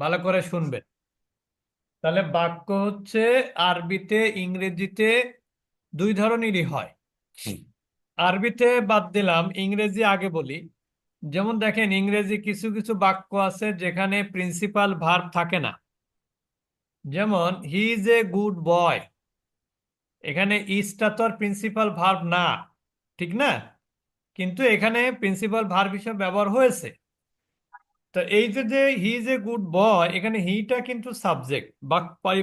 ভালো করে শুনবেন। তাহলে বাক্য হচ্ছে আরবিতে ইংরেজিতে দুই ধরনেরই হয়। আরবিতে বাদ দিলাম ইংরেজি আগে বলি। যেমন দেখেন ইংরেজি কিছু কিছু বাক্য আছে যেখানে প্রিন্সিপাল ভার্ব থাকে না। যেমন he is a good boy. এখানে ইজটা তো আর প্রিন্সিপাল ভার্ব না। ঠিক না? কিন্তু এখানে প্রিন্সিপাল ভার্ব হিসেবে ব্যবহার হয়েছে। তো এই যে যে he is a good boy এখানে হিটা কিন্তু সাবজেক্ট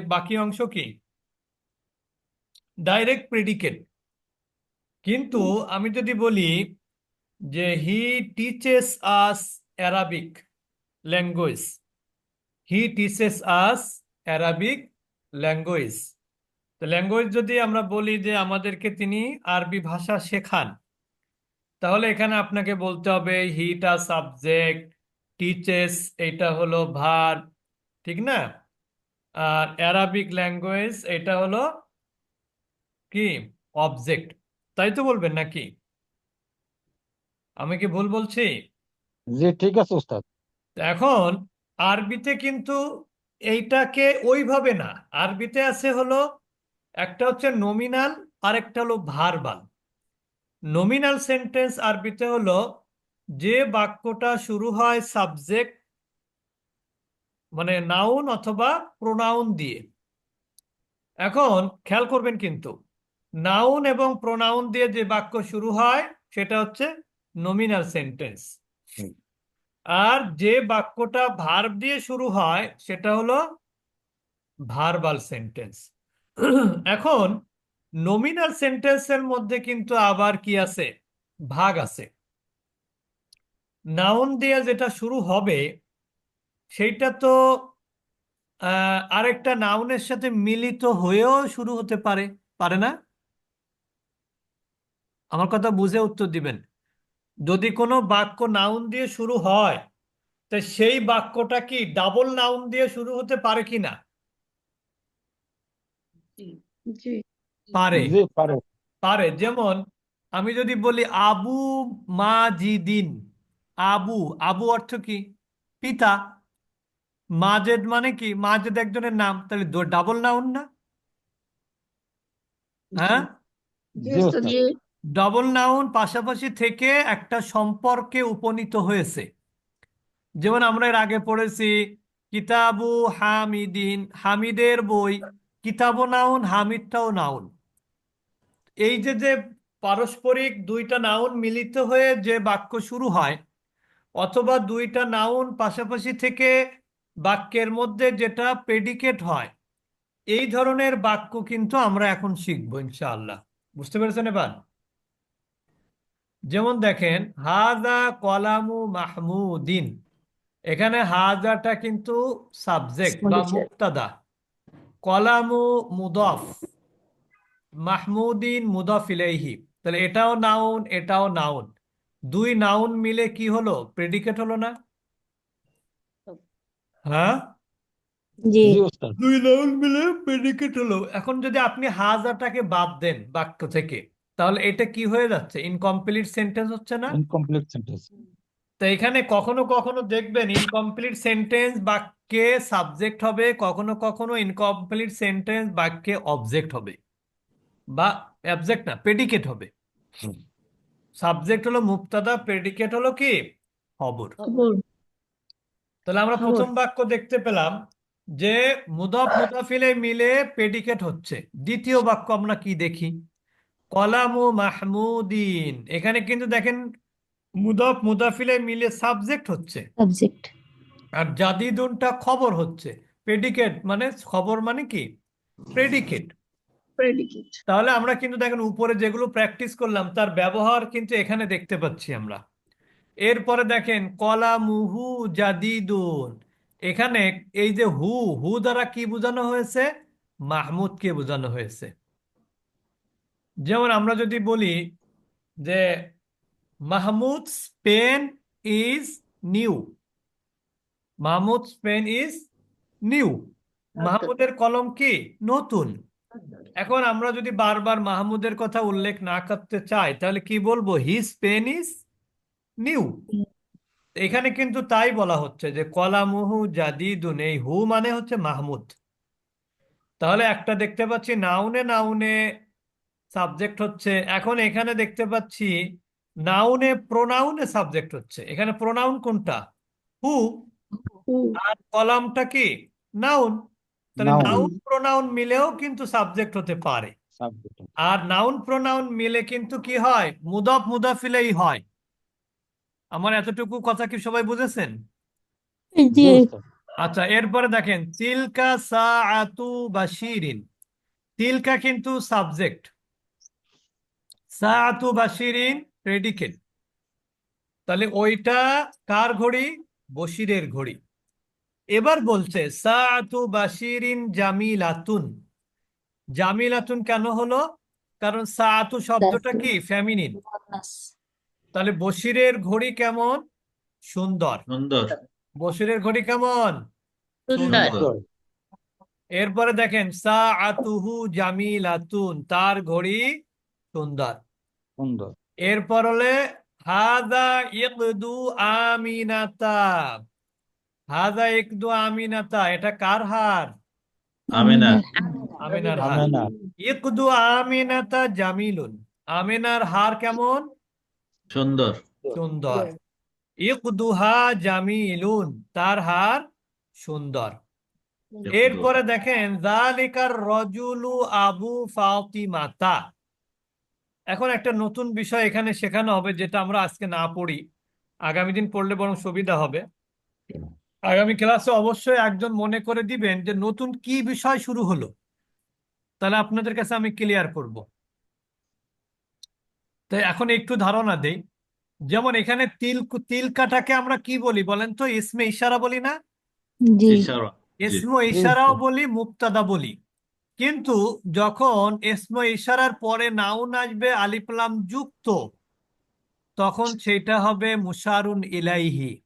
বাকি অংশ কি? ডাইরেক্ট প্রেডিকেট কিন্তু আমি যদি বলি যে he teaches us Arabic language he teaches us Arabic language তো ল্যাঙ্গুয়েজ যদি আমরা বলি যে আমাদেরকে তিনি আরবি ভাষা শেখান তাহলে এখানে আপনাকে বলতে হবে হিটা সাবজেক্ট টিচেস এটা হলো ভার ঠিক না? আর অ্যারাবিক ল্যাঙ্গুয়েজ এটা হলো কি? অবজেক্ট তাই তো বলবেন নাকি? আমি কি ভুল বলছি? জি ঠিক আছে উস্তাদ এখন আরবিতে কিন্তু এইটাকে ওইভাবে না আরবিতে আছে হলো একটা হচ্ছে নমিনাল আর একটা হলো ভার্বাল নমিনাল সেন্টেন্স আরবিতে হলো যে বাক্যটা শুরু হয় সাবজেক্ট মানে নাউন অথবা প্রোনাউন দিয়ে। এখন খেয়াল করবেন কিন্তু নাউন এবং প্রোনাউন দিয়ে যে বাক্য শুরু হয় সেটা হচ্ছে নমিনাল সেন্টেন্স আর যে বাক্যটা ভার্ব দিয়ে শুরু হয় সেটা হলো ভার্বাল সেন্টেন্স এখন নমিনাল সেন্টেন্সের মধ্যে কিন্তু আবার কি আছে? ভাগ আছে। নাউন দিয়ে যেটা শুরু হবে সেইটা তো আহ, আরেকটা নাউনের সাথে মিলিত হয়েও শুরু হতে পারে পারে না? আমার কথা বুঝে উত্তর দিবেন। যদি কোনো বাক্য নাউন দিয়ে শুরু হয় তা সেই বাক্যটা কি ডাবল নাউন দিয়ে শুরু হতে পারে কি না? পারে। পারে। পারে। যেমন আমি যদি বলি আবু মা মাজিদিন। আবু আবু অর্থ কি? পিতা। মাজেদ মানে কি? মাজেদ একজনের নাম। তাহলে ডাবল নাউন না? হ্যাঁ? ডাবল নাউন পাশাপাশি থেকে একটা সম্পর্কে উপনীত হয়েছে। যেমন আমরা এর আগে পড়েছি কিতাবু হামিদিন হামিদের বই কিতাবও নাউন হামিদটাও নাউন এই যে যে পারস্পরিক দুইটা নাউন মিলিত হয়ে যে বাক্য শুরু হয় অথবা দুইটা নাউন পাশাপাশি থেকে বাক্যের মধ্যে যেটা প্রেডিকেট হয় এই ধরনের বাক্য কিন্তু আমরা এখন শিখব ইনশাআল্লাহ। বুঝতে পেরেছেন এবার? যেমন দেখেন হাজা কলামু মাহমুদিন। এখানে হাজাটা কিন্তু সাবজেক্ট বা মুক্তাদা। কলামু মুদফ। মাহমুদিন মুদফ ইলাইহি। তাহলে এটাও নাউন এটাও নাউন দুই নাউন মিলে কি হলো? প্রেডিকেট হলো না? হ্যাঁ? জি। জি দুই নাউন মিলে প্রেডিকেট হলো। এখন যদি আপনি হাজাটাকে বাদ দেন বাক্য থেকে তাহলে এটা কি হয়ে যাচ্ছে? ইনকমপ্লিট সেন্টেন্স হচ্ছে না? ইনকমপ্লিট সেন্টেন্স তো এখানে কখনো কখনো দেখবেন ইনকমপ্লিট সেন্টেন্স বাক্যে সাবজেক্ট হবে কখনো কখনো ইনকমপ্লিট সেন্টেন্স বাক্যে অবজেক্ট হবে বা অবজেক্ট না প্রেডিকেট হবে। সাবজেক্ট হলো মুক্তাদা প্রেডিকেট হলো কি? খবর। খবর। তাহলে আমরা প্রথম বাক্য দেখতে পেলাম যে মুদফ মুদাফিলে মিলে প্রেডিকেট হচ্ছে। দ্বিতীয় বাক্য আমরা কি দেখি? কলামু মাহমুদিন। এখানে কিন্তু দেখেন মুদফ মুদাফিলে মিলে সাবজেক্ট হচ্ছে। সাবজেক্ট আর জাদিদুনটা খবর হচ্ছে। প্রেডিকেট মানে খবর মানে কি? প্রেডিকেট প্রেডিকেট তাহলে আমরা কিন্তু দেখেন উপরে যেগুলো প্র্যাকটিস করলাম তার ব্যবহার কিন্তু এখানে দেখতে পাচ্ছি আমরা। এরপরে দেখেন কলামুহু জাদিদুন। এখানে এই যে হু হু দ্বারা কি বোঝানো হয়েছে? মাহমুদকে বোঝানো হয়েছে। যেমন আমরা যদি বলি যে Mahmud pen is new. Mahmud pen is new. মাহমুদের কলম কি? নতুন। এখন আমরা যদি বারবার মাহমুদের কথা উল্লেখ না করতে চাই তাহলে কি বলব? হিজ পেন ইজ নিউ এখানে কিন্তু তাই বলা হচ্ছে যে কলামুহু জাদিদুন এই হু মানে হচ্ছে মাহমুদ। তাহলে একটা দেখতে পাচ্ছি নাউনে নাউনে সাবজেক্ট হচ্ছে। এখন এখানে দেখতে পাচ্ছি নাউনে প্রোনাউনে সাবজেক্ট হচ্ছে। এখানে প্রোনাউন কোনটা? হু। হু। আর কলামটা কি? নাউন। তাহলে নাউন প্রোনাউন মিলেও কিন্তু সাবজেক্ট হতে পারে। আর নাউন প্রোনাউন মিলে কিন্তু কি হয়? মুদাফ মুদাফিলেই হয়। আমার এতটুকু কথা কি সবাই বুঝেছেন? আচ্ছা এরপরে দেখেন তিলকা সাআতু বাশিরিন। তিলকা কিন্তু সাবজেক্ট সাআতু বাশিরিন প্রেডিকেট তাহলে ওইটা কার ঘড়ি? বশিরের ঘড়ি। এবার বলছে জামিলাতুন। জামিলাতুন কেন হলো? কারণ সাআতু শব্দটা কি? ফেমিনিন তাহলে বশিরের ঘড়ি কেমন? সুন্দর। সুন্দর। বশিরের ঘড়ি কেমন? সুন্দর। এরপরে দেখেন সাআতুহু জামিলাতুন তার ঘড়ি সুন্দর। সুন্দর। এরপর হলে হাদা ইকদু আমিনাতা। হাদা ইকদু আমিনাতা এটা কার হার? আমেনা আমিনার হার। আমেনা ইকদু আমিনাতা জামিলুন। আমিনার হার কেমন? সুন্দর। সুন্দর। ইকদুহা জামিলুন তার হার সুন্দর। এরপরে দেখেন জালিকার রজুলু আবু ফাতিমাতা। এখন একটা নতুন বিষয় এখানে শেখানো হবে যেটা আমরা আজকে না পড়ি। আগামী দিন পড়লে বরং সুবিধা হবে। আগামী ক্লাসে অবশ্যই একজন মনে করে দিবেন যে নতুন কি বিষয় শুরু হলো। তাহলে আপনাদের কাছে আমি ক্লিয়ার করব। তো এখন একটু ধারণা দেই। যেমন এখানে তিল তিল তিলকাটাকে আমরা কি বলি বলেন তো? ইসমে ইশারা বলি না? ইসমো ইশারাও বলি মুক্তাদা বলি। কিন্তু যখন ইসমো ইশারার পরে নাউন আসবে আলিফ লাম যুক্ত তখন সেটা হবে মুশারুন ইলাইহি।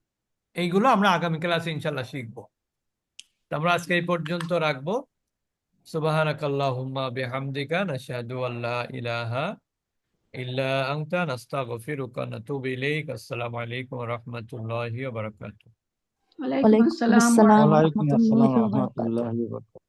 এইগুলো আমরা আগামী ক্লাসে ইনশাল্লাহ শিখব। আমরা আজকে এই পর্যন্ত রাখব। সুবহানাকাল্লাহুম্মা বিহামদিকা নাশহাদু আল্লা ইলাহা ইল্লা আনতা নাস্তাগফিরুকা নাতুবু ইলাইক। আসসালামু আলাইকুম ওয়া রাহমাতুল্লাহি ওয়া বারাকাতুহু। ওয়ালাইকুম আসসালাম ওয়ালাইকুম আসসালাম রহমতুল্লাহি ওয়া বারাকাতুহু।